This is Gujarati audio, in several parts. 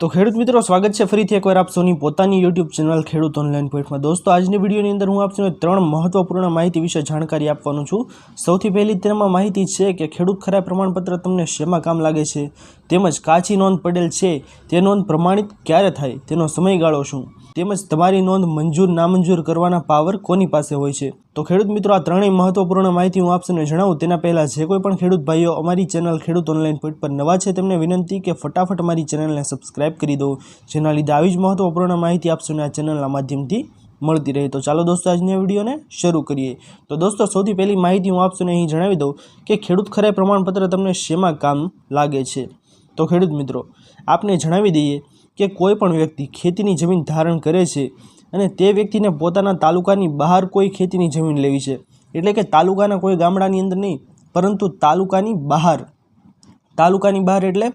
તો ખેડૂત મિત્રો, સ્વાગત છે ફરીથી એકવાર આપ પોતાની યુટ્યુબ ચેનલ ખેડૂત ઓનલાઈન પોઈન્ટમાં દોસ્તો, આજની વિડીયોની અંદર હું આપને ત્રણ મહત્વપૂર્ણ માહિતી વિશે જાણકારી આપવાનું છું. સૌથી પહેલી તેમાં માહિતી છે કે ખેડૂત ખરા પ્રમાણપત્ર તમને શેમાં કામ લાગે છે? તેમજ કાચી નોંધ પડેલ છે, તે નોંધ પ્રમાણિત ક્યારે થાય? તેનો સમયગાળો શું? તેમજ તમારી નોંધ મંજૂર, નામંજૂર કરવાના પાવર કોની પાસે હોય છે? તો ખેડૂત મિત્રો, આ ત્રણેય મહત્વપૂર્ણ માહિતી હું આપશને જણાવું. તેના પહેલાં, જે કોઈ પણ ખેડૂત ભાઈઓ અમારી ચેનલ ખેડૂત ઓનલાઈન પોઈન્ટ પર નવા છે, તેમને વિનંતી કે ફટાફટ અમારી ચેનલને સબસ્ક્રાઇબ કરી દો, જેના લીધે આવી જ મહત્વપૂર્ણ માહિતી આપશોને આ ચેનલના માધ્યમથી મળતી રહે. તો ચાલો દોસ્તો, આજની વિડીયોને શરૂ કરીએ. તો દોસ્તો, સૌથી પહેલી માહિતી હું આપશોને અહીં જણાવી દઉં કે ખેડૂત ખરાઈ પ્રમાણપત્ર તમને શેમાં કામ લાગે છે? તો ખેડૂત મિત્રો, આપને જણાવી દઈએ કે કોઈ પણ વ્યક્તિ ખેતીની જમીન ધારણ કરે છે અને તે વ્યક્તિને પોતાના તાલુકાની બહાર કોઈ ખેતીની જમીન લેવી છે. એટલે કે તાલુકાના કોઈ ગામડાની અંદર નહીં, પરંતુ તાલુકાની બહાર. તાલુકાની બહાર એટલે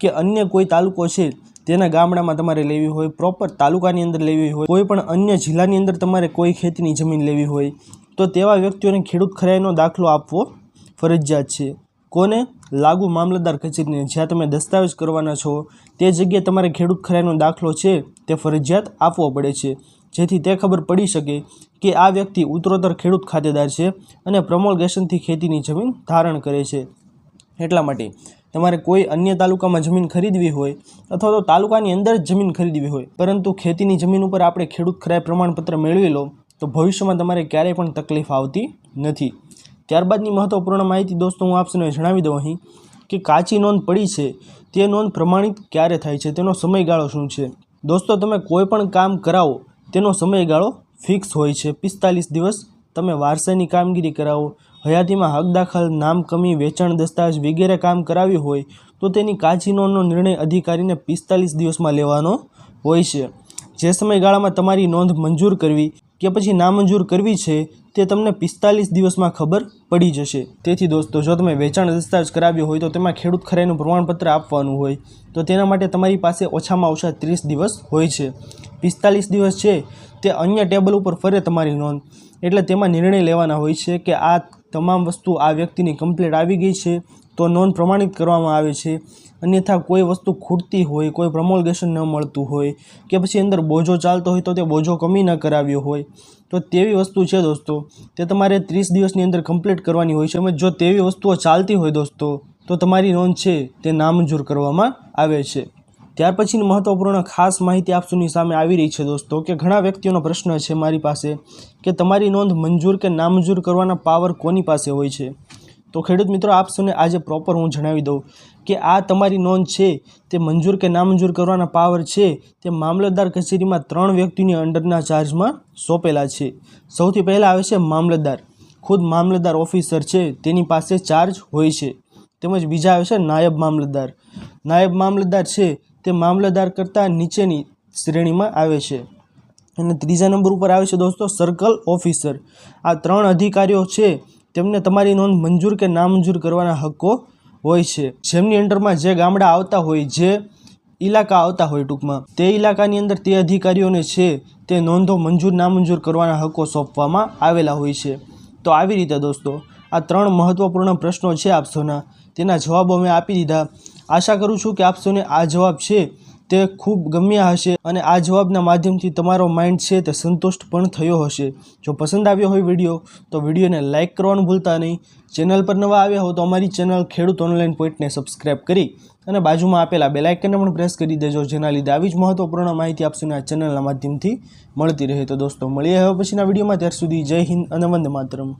કે અન્ય કોઈ તાલુકો છે, તેના ગામડામાં તમારે લેવી હોય, પ્રોપર તાલુકાની અંદર લેવી હોય, કોઈ પણ અન્ય જિલ્લાની અંદર તમારે કોઈ ખેતીની જમીન લેવી હોય, તો તેવા વ્યક્તિઓને ખેડૂત ખરાઈનો દાખલો આપવો ફરજિયાત છે. કોને? લાગુ મામલતદાર કચેરીને. જ્યાં તમે દસ્તાવેજ કરવાના છો, તે જગ્યાએ તમારે ખેડૂત ખરાઈનો દાખલો છે, તે ફરજિયાત આપવો પડે છે. જેથી તે ખબર પડી શકે કે આ વ્યક્તિ ઉત્તરોત્તર ખેડૂત ખાતેદાર છે અને પ્રમોલગેશનથી ખેતીની જમીન ધારણ કરે છે. એટલા માટે તમારે કોઈ અન્ય તાલુકામાં જમીન ખરીદવી હોય અથવા તો તાલુકાની અંદર જ જમીન ખરીદવી હોય, પરંતુ ખેતીની જમીન ઉપર આપણે ખેડૂત ખરાઈ પ્રમાણપત્ર મેળવી લો, તો ભવિષ્યમાં તમારે ક્યારેય પણ તકલીફ આવતી નથી. ત્યારબાદની મહત્વપૂર્ણ માહિતી દોસ્તો હું આપને જણાવી દઉં અહીં કે કાચી નોંધ પડી છે, તે નોંધ પ્રમાણિત ક્યારે થાય છે, તેનો સમયગાળો શું છે? દોસ્તો, તમે કોઈ પણ કામ કરાવો, તેનો સમયગાળો ફિક્સ હોય છે. પિસ્તાલીસ દિવસ તમે વારસાની કામગીરી કરાવો, હયાતીમાં હક દાખલ, નામ કમી, વેચાણ દસ્તાવેજ વગેરે કામ કરાવ્યું હોય, તો તેની કાચી નોંધનો નિર્ણય અધિકારીને પિસ્તાલીસ દિવસમાં લેવાનો હોય છે. જે સમયગાળામાં તમારી નોંધ મંજૂર કરવી કે પછી નામંજૂર કરવી છે તે તમને પિસ્તાલીસ દિવસમાં ખબર પડી જશે. તેથી દોસ્તો, જો તમે વેચાણ દસ્તાવેજ કરાવ્યો હોય તો તેમાં ખેડૂત ખરાઈનું પ્રમાણપત્ર આપવાનું હોય. તો તેના માટે તમારી પાસે ઓછામાં ઓછા ત્રીસ દિવસ હોય છે. પિસ્તાલીસ દિવસ છે તે અન્ય ટેબલ ઉપર ફરે તમારી નોંધ. એટલે તેમાં નિર્ણય લેવાના હોય છે કે આ તમામ વસ્તુ આ વ્યક્તિની કમ્પ્લેટ આવી ગઈ છે તો નોંધ પ્રમાણિત કરવામાં આવે છે. અન્યથા કોઈ વસ્તુ ખૂટતી હોય, કોઈ પ્રમોલગેશન ન મળતું હોય કે પછી અંદર બોજો ચાલતો હોય તો તે બોજો કમી ન કરાવ્યો હોય. તો તેવી વસ્તુ છે દોસ્તો, તે તમારે ત્રીસ દિવસની અંદર કમ્પ્લીટ કરવાની હોય છે. અને જો તેવી વસ્તુઓ ચાલતી હોય દોસ્તો, તો તમારી નોંધ છે તે નામંજૂર કરવામાં આવે છે. ત્યાર પછીની મહત્વપૂર્ણ ખાસ માહિતી આપસુની સામે આવી રહી છે દોસ્તો કે ઘણા વ્યક્તિઓનો પ્રશ્ન છે મારી પાસે કે તમારી નોંધ મંજૂર કે નામંજૂર કરવાના પાવર કોની પાસે હોય છે? તો ખેડૂત મિત્રો, આપ સૌને આજે પ્રોપર હું જણાવી દઉં કે આ તમારી નોંધ છે, તે મંજૂર કે નામંજૂર કરવાના પાવર છે, તે મામલતદાર કચેરીમાં ત્રણ વ્યક્તિની અંડરના ચાર્જમાં સોંપેલા છે. સૌથી પહેલાં આવે છે મામલતદાર. ખુદ મામલતદાર ઓફિસર છે, તેની પાસે ચાર્જ હોય છે. તેમજ બીજા આવે છે નાયબ મામલતદાર. નાયબ મામલતદાર છે, તે મામલતદાર કરતાં નીચેની શ્રેણીમાં આવે છે. અને ત્રીજા નંબર ઉપર આવે છે દોસ્તો સર્કલ ઓફિસર આ ત્રણ અધિકારીઓ છે તેમને તમારી નોંધ મંજૂર કે નામંજૂર કરવાના હક્કો હોય છે. જેમની અંડરમાં જે ગામડા આવતા હોય, જે ઇલાકા આવતા હોય ટૂંકમાં, તે ઇલાકાની અંદર તે અધિકારીઓને છે તે નોંધો મંજૂર નામંજૂર કરવાના હક્કો સોંપવામાં આવેલા હોય છે. તો આવી રીતે દોસ્તો, આ ત્રણ મહત્ત્વપૂર્ણ પ્રશ્નો છે આપસોના તેના જવાબો મેં આપી દીધા. આશા કરું છું કે આપસોને આ જવાબ છે તે ખૂબ ગમ્યા હશે અને આ જવાબના માધ્યમથી તમારો માઇન્ડ છે તે સંતુષ્ટ પણ થયો હશે. જો પસંદ આવ્યો હોય વીડિયો તો વિડીયોને લાઇક કરવાનું ભૂલતા નહીં. ચેનલ પર નવા આવ્યા હો તો અમારી ચેનલ ખેડૂત ઓનલાઈન પોઈન્ટને સબસ્ક્રાઇબ કરી અને બાજુમાં આપેલા બે લાઇકનને પણ પ્રેસ કરી દેજો. જેના લીધે આવી જ મહત્વપૂર્ણ માહિતી આપશે આ ચેનલના માધ્યમથી મળતી રહે. તો દોસ્તો, મળીએ હવે પછીના વિડીયોમાં ત્યાર સુધી જય હિન્દ અને વંદે માતરમ.